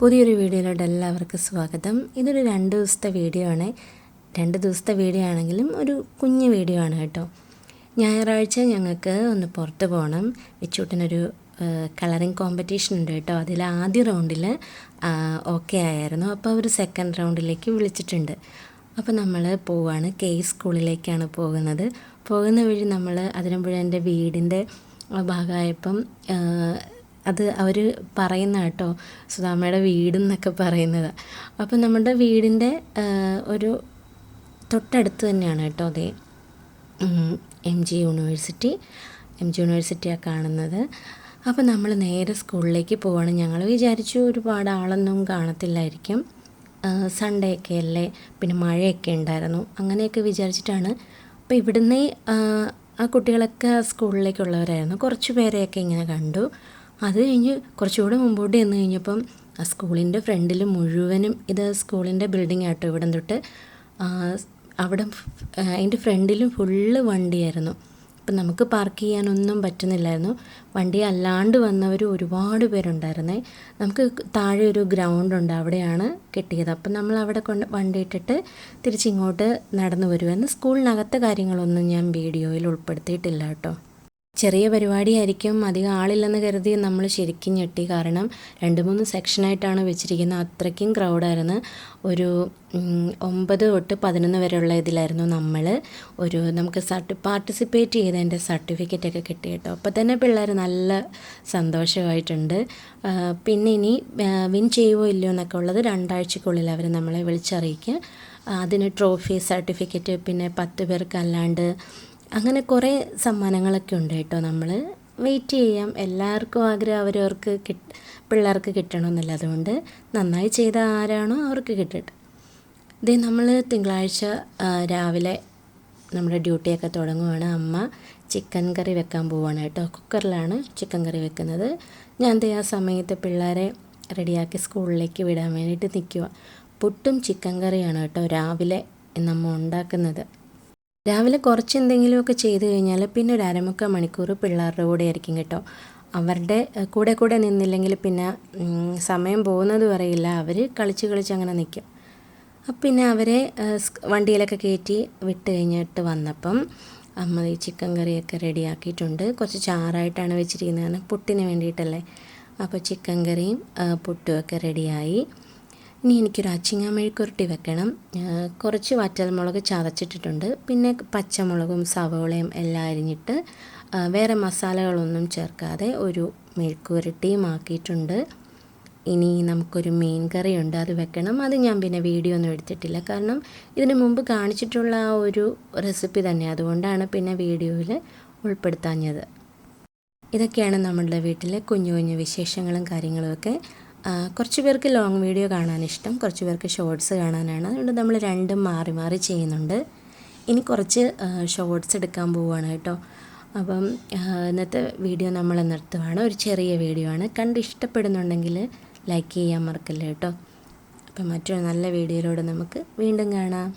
പുതിയൊരു വീഡിയോയിലോട്ട് എല്ലാവർക്കും സ്വാഗതം. ഇതൊരു രണ്ട് ദിവസത്തെ വീഡിയോ ആണ്. രണ്ട് ദിവസത്തെ വീഡിയോ ആണെങ്കിലും ഒരു കുഞ്ഞ് വീഡിയോ ആണ് കേട്ടോ. ഞായറാഴ്ച ഞങ്ങൾക്ക് ഒന്ന് പുറത്ത് പോകണം. വിച്ചൂട്ടിനൊരു കളറിങ് കോമ്പറ്റീഷൻ ഉണ്ട് കേട്ടോ. അതിൽ ആദ്യ റൗണ്ടിൽ ഓക്കെ ആയിരുന്നു. അപ്പോൾ അവർ സെക്കൻഡ് റൗണ്ടിലേക്ക് വിളിച്ചിട്ടുണ്ട്. അപ്പോൾ നമ്മൾ പോവാണ്. കെ സ്കൂളിലേക്കാണ് പോകുന്നത്. പോകുന്ന വഴി നമ്മൾ അതിനുമ്പോഴേ എന്റെ വീടിന്റെ ഭാഗമായപ്പം അത് അവർ പറയുന്ന കേട്ടോ സുധാമയുടെ വീടെന്നൊക്കെ പറയുന്നത്. അപ്പം നമ്മുടെ വീടിന്റെ ഒരു തൊട്ടടുത്ത് തന്നെയാണ് കേട്ടോ അതേ M G university. M G യൂണിവേഴ്സിറ്റിയാണ് കാണുന്നത്. അപ്പോൾ നമ്മൾ നേരെ സ്കൂളിലേക്ക് പോവാണ്. ഞങ്ങൾ വിചാരിച്ചു ഒരുപാട് ആളൊന്നും കാണത്തില്ലായിരിക്കും. സൺഡേ ഒക്കെ അല്ലേ പിന്നെ മഴയൊക്കെ ഉണ്ടായിരുന്നു. അങ്ങനെയൊക്കെ വിചാരിച്ചിട്ടാണ്. അപ്പോൾ ഇവിടുന്ന് ആ കുട്ടികളൊക്കെ സ്കൂളിലേക്കുള്ളവരായിരുന്നു. കുറച്ച് പേരെയൊക്കെ ഇങ്ങനെ കണ്ടു. അത് കഴിഞ്ഞ് കുറച്ചുകൂടെ മുമ്പോട്ട് ചെന്ന് കഴിഞ്ഞപ്പം സ്കൂളിന്റെ ഫ്രണ്ടിൽ മുഴുവനും ഇത് സ്കൂളിന്റെ ബിൽഡിംഗ് ആട്ടോ ഇവിടം തൊട്ട്. അവിടെ അതിന്റെ ഫ്രണ്ടിലും ഫുള്ള് വണ്ടിയായിരുന്നു. അപ്പം നമുക്ക് പാർക്ക് ചെയ്യാനൊന്നും പറ്റുന്നില്ലായിരുന്നു. വണ്ടി അല്ലാണ്ട് വന്നവർ ഒരുപാട് പേരുണ്ടായിരുന്നേ. നമുക്ക് താഴെ ഒരു ഗ്രൗണ്ട് ഉണ്ട് അവിടെയാണ് കിട്ടിയത്. അപ്പം നമ്മൾ അവിടെ കൊണ്ട് വണ്ടി ഇട്ടിട്ട് തിരിച്ചിങ്ങോട്ട് നടന്നു വരുമെന്ന് സ്കൂളിനകത്തെ കാര്യങ്ങളൊന്നും ഞാൻ വീഡിയോയിൽ ഉൾപ്പെടുത്തിയിട്ടില്ല കേട്ടോ. ചെറിയ പരിപാടിയായിരിക്കും അധികം ആളില്ലെന്ന് കരുതി നമ്മൾ ശരിക്കും ഞെട്ടി. കാരണം രണ്ട് മൂന്ന് സെക്ഷനായിട്ടാണ് വെച്ചിരിക്കുന്നത്. അത്രയ്ക്കും ക്രൗഡായിരുന്നു ഒരു ഒമ്പത് തൊട്ട് പതിനൊന്ന് വരെയുള്ള ഇതിലായിരുന്നു നമ്മൾ ഒരു നമുക്ക് സർട്ടി പാർട്ടിസിപ്പേറ്റ് ചെയ്തതിന്റെ സർട്ടിഫിക്കറ്റൊക്കെ കിട്ടി കേട്ടോ. അപ്പോൾ തന്നെ പിള്ളേർ നല്ല സന്തോഷമായിട്ടുണ്ട്. പിന്നെ ഇനി വിൻ ചെയ്യുമോ ഇല്ലയോ എന്നൊക്കെ ഉള്ളത് രണ്ടാഴ്ചക്കുള്ളിൽ അവർ നമ്മളെ വിളിച്ചറിയിക്കുക. അതിന് ട്രോഫി സർട്ടിഫിക്കറ്റ് പിന്നെ പത്ത് പേർക്ക് അല്ലാണ്ട് അങ്ങനെ കുറേ സമ്മാനങ്ങളൊക്കെ ഉണ്ട് കേട്ടോ നമ്മൾ വെയിറ്റ് ചെയ്യാം. എല്ലാവർക്കും ആഗ്രഹം അവരവർക്ക് കിട്ട് പിള്ളേർക്ക് കിട്ടണമെന്നില്ല. അതുകൊണ്ട് നന്നായി ചെയ്ത ആരാണോ അവർക്ക് കിട്ടട്ടെ. ഇതേ നമ്മൾ തിങ്കളാഴ്ച രാവിലെ നമ്മുടെ ഡ്യൂട്ടിയൊക്കെ തുടങ്ങുവാണ്. അമ്മ ചിക്കൻ കറി വെക്കാൻ പോവുകയാണ് കേട്ടോ. കുക്കറിലാണ് ചിക്കൻ കറി വെക്കുന്നത്. ഞാൻ ആ സമയത്ത് പിള്ളേരെ റെഡിയാക്കി സ്കൂളിലേക്ക് വിടാൻ വേണ്ടിയിട്ട് നിൽക്കുക പുട്ടും ചിക്കൻ കറിയാണ് കേട്ടോ രാവിലെ നമ്മൾ ഉണ്ടാക്കുന്നത്. രാവിലെ കുറച്ച് എന്തെങ്കിലുമൊക്കെ ചെയ്തു കഴിഞ്ഞാൽ പിന്നെ ഒരു അരമുക്കാൽ മണിക്കൂർ പിള്ളേരുടെ കൂടെ ആയിരിക്കും കേട്ടോ. അവരുടെ കൂടെ കൂടെ നിന്നില്ലെങ്കിൽ പിന്നെ സമയം പോകുന്നത് പറയില്ല അവർ കളിച്ച് കളിച്ച് അങ്ങനെ നിൽക്കും അപ്പം പിന്നെ അവരെ വണ്ടിയിലൊക്കെ കയറ്റി വിട്ട് കഴിഞ്ഞിട്ട് വന്നപ്പം അമ്മ ഈ ചിക്കൻ കറിയൊക്കെ റെഡിയാക്കിയിട്ടുണ്ട്. കുറച്ച് ചാറായിട്ടാണ് വെച്ചിരിക്കുന്നത്. പുട്ടിന് വേണ്ടിയിട്ടല്ലേ. അപ്പോൾ ചിക്കൻ കറിയും പുട്ടുമൊക്കെ റെഡിയായി. ഇനി എനിക്കൊരു അച്ചിങ്ങ മെഴുക്കുരുട്ടി വെക്കണം. കുറച്ച് വറ്റൽമുളക് ചതച്ചിട്ടിട്ടുണ്ട്. പിന്നെ പച്ചമുളകും സവോളയും എല്ലാം അരിഞ്ഞിട്ട് വേറെ മസാലകളൊന്നും ചേർക്കാതെ ഒരു മെഴുക്കുരുട്ടിയും ആക്കിയിട്ടുണ്ട്. ഇനി നമുക്കൊരു മീൻ കറിയുണ്ട് അത് വെക്കണം. അത് ഞാൻ പിന്നെ വീഡിയോ ഒന്നും എടുത്തിട്ടില്ല. കാരണം ഇതിനു മുമ്പ് കാണിച്ചിട്ടുള്ള ആ ഒരു റെസിപ്പി തന്നെ. അതുകൊണ്ടാണ് പിന്നെ വീഡിയോയിൽ ഉൾപ്പെടുത്താഞ്ഞത്. ഇതൊക്കെയാണ് നമ്മളുടെ വീട്ടിലെ കുഞ്ഞു കുഞ്ഞു വിശേഷങ്ങളും കാര്യങ്ങളുമൊക്കെ കുറച്ച് പേർക്ക് ലോങ് വീഡിയോ കാണാൻ ഇഷ്ടം കുറച്ച് പേർക്ക് ഷോർട്സ് കാണാനാണ്. അതുകൊണ്ട് നമ്മൾ രണ്ടും മാറി മാറി ചെയ്യുന്നുണ്ട്. ഇനി കുറച്ച് ഷോർട്സ് എടുക്കാൻ പോവുകയാണ് കേട്ടോ. അപ്പം ഇന്നത്തെ വീഡിയോ നമ്മൾ നിർത്തുവാണ്. ഒരു ചെറിയ വീഡിയോ ആണ്. കണ്ട് ഇഷ്ടപ്പെടുന്നുണ്ടെങ്കിൽ ലൈക്ക് ചെയ്യാൻ മറക്കല്ല കേട്ടോ. അപ്പം മറ്റൊരു നല്ല വീഡിയോയിലൂടെ നമുക്ക് വീണ്ടും കാണാം.